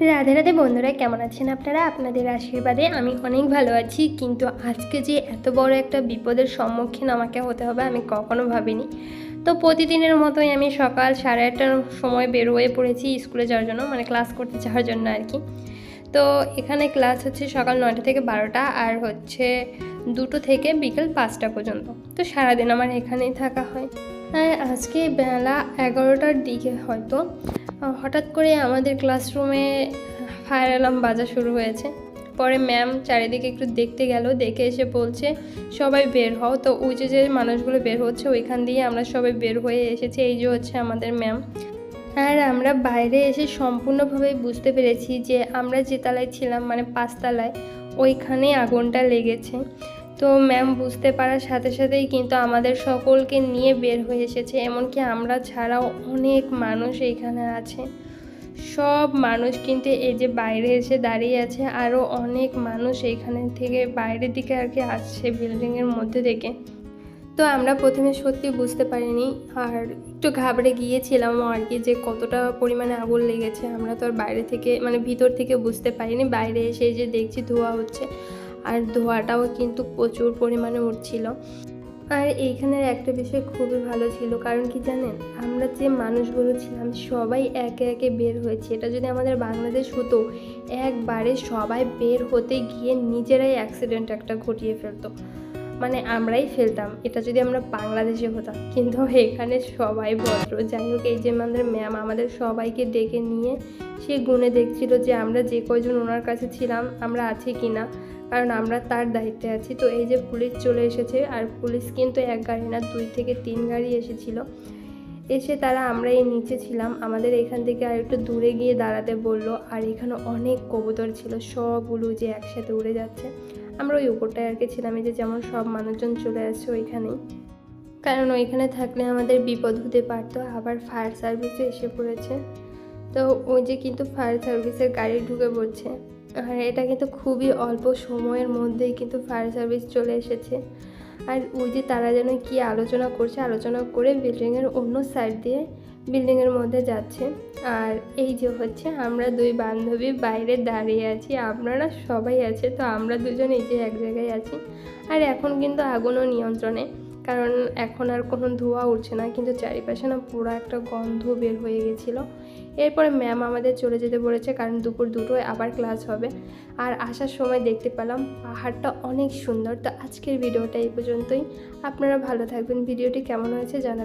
রাধে রাধে বন্ধুরা, কেমন আছেন আপনারা? আপনাদের আশীর্বাদে আমি অনেক ভালো আছি। কিন্তু আজকে যে এত বড় একটা বিপদের সম্মুখীন আমাকে হতে হবে, আমি কখনো ভাবিনি। তো প্রতিদিনের মতোই আমি সকাল সাড়ে আটটার সময় বের হয়ে পড়েছি স্কুলে যাওয়ার জন্য মানে ক্লাস করতে যাওয়ার জন্য আর কি। তো এখানে ক্লাস হচ্ছে সকাল নয়টা থেকে বারোটা আর হচ্ছে দুটো থেকে বিকেল পাঁচটা পর্যন্ত। তো সারাদিন আমার এখানেই থাকা হয়। আর আজকে বেলা এগারোটার দিকে হয়তো হঠাৎ করে আমাদের ক্লাসরুমে ফায়ার অ্যালার্ম বাজা শুরু হয়েছে। পরে ম্যাম চারিদিকে একটু দেখতে গেল, দেখে এসে বলছে, সবাই বের হও। তো ওই যে যে মানুষগুলো বের হচ্ছে, ওইখান দিয়ে আমরা সবাই বের হয়ে এসেছি। এই যে হচ্ছে আমাদের ম্যাম। আর আমরা বাইরে এসে সম্পূর্ণভাবে বুঝতে পেরেছি যে আমরা যে তালায় ছিলাম মানে পাঁচতলায়, ওইখানে আগুনটা লেগেছে। তো ম্যাম বুঝতে পারার সাথে সাথেই কিন্তু আমাদের সকলকে নিয়ে বের হয়ে এসেছে, এমনকি আমরা ছাড়াও অনেক মানুষ এইখানে আছে। সব মানুষ কিন্তু এই যে বাইরে এসে দাঁড়িয়ে আছে আরও অনেক মানুষ এইখানে থেকে বাইরের দিকে আর কি আসছে বিল্ডিংয়ের মধ্যে থেকে। তো আমরা প্রথমে সত্যি বুঝতে পারিনি, আর একটু ঘাবড়ে গিয়েছিলাম আর কি যে কতটা পরিমাণে আগুন লেগেছে, আমরা তো আর বাইরে থেকে মানে ভিতর থেকে বুঝতে পারিনি, বাইরে এসে যে দেখছি ধোঁয়া হচ্ছে। আর ধোঁয়াটাও কিন্তু প্রচুর পরিমাণে উঠছিল। আর এইখানের একটা বিষয় খুবই ভালো ছিল, কারণ কি জানেন? আমরা যে মানুষগুলো ছিলাম সবাই একে একে বের হয়েছে। এটা যদি আমাদের বাংলাদেশ হতো, একবারে সবাই বের হতে গিয়ে নিজেরাই অ্যাক্সিডেন্ট একটা ঘটিয়ে ফেলতো। মানে আমরাই ফেলতাম, এটা যদি আমরা বাংলাদেশে হতাম। কিন্তু এখানে সবাই ভদ্র। যাই হোক, এই যে আমাদের ম্যাম আমাদের সবাইকে ডেকে নিয়ে সে গুনে দেখছিল যে আমরা যে কয়জন ওনার কাছে ছিলাম, আমরা আছি কি না কারণ আমরা তার দায়িত্বে আছি। তো এই যে পুলিশ চলে এসেছে আর পুলিশ কিন্তু এক গাড়ি না, দুই থেকে তিন গাড়ি এসেছিল। এসে তারা আমরা এই নিচে ছিলাম। আমাদের এখান থেকে আর একটু দূরে গিয়ে দাঁড়াতে বলল, আর এখানে অনেক কবুতর ছিল, সবগুলো যে একসাথে উড়ে যাচ্ছে। আমরা ওই উপরটায় আর কি ছিলাম। এই যে যেমন সব মানুষজন চলে আসছে ওইখানেই। কারণ ওইখানে থাকলে আমাদের বিপদ হতে পারতো। আবার ফায়ার সার্ভিসও এসে পড়েছে। তো ওই যে কিন্তু ফায়ার সার্ভিসের গাড়ি ঢুকে পড়ছে। আর এটা কিন্তু খুবই অল্প সময়ের মধ্যেই কিন্তু ফায়ার সার্ভিস চলে এসেছে। আর ওই যে তারা যেন কি আলোচনা করছে, আলোচনা করে বিল্ডিংয়ের অন্য সাইড দিয়ে বিল্ডিংয়ের মধ্যে যাচ্ছে। আর এই যে হচ্ছে আমরা দুই বান্ধবী বাইরে দাঁড়িয়ে আছি, আপনারা সবাই আছে, তো আমরা দুজন এই যে এক জায়গায় আছি। আর এখন কিন্তু আগুনও নিয়ন্ত্রণে। কারণ এখন আর কোনো ধোঁয়া উঠছে না, কিন্তু চারিপাশে না পুরো একটা গন্ধ বের হয়ে গেছিল। এরপরে ম্যাম আমাদের চলে যেতে বলেছে, কারণ দুপুর দুটোয় আবার ক্লাস হবে। আর আসার সময় দেখতে পেলাম পাহাড়টা অনেক সুন্দর। তো আজকের ভিডিওটা এই পর্যন্তই। আপনারা ভালো থাকবেন। ভিডিওটি কেমন হয়েছে জানাবেন।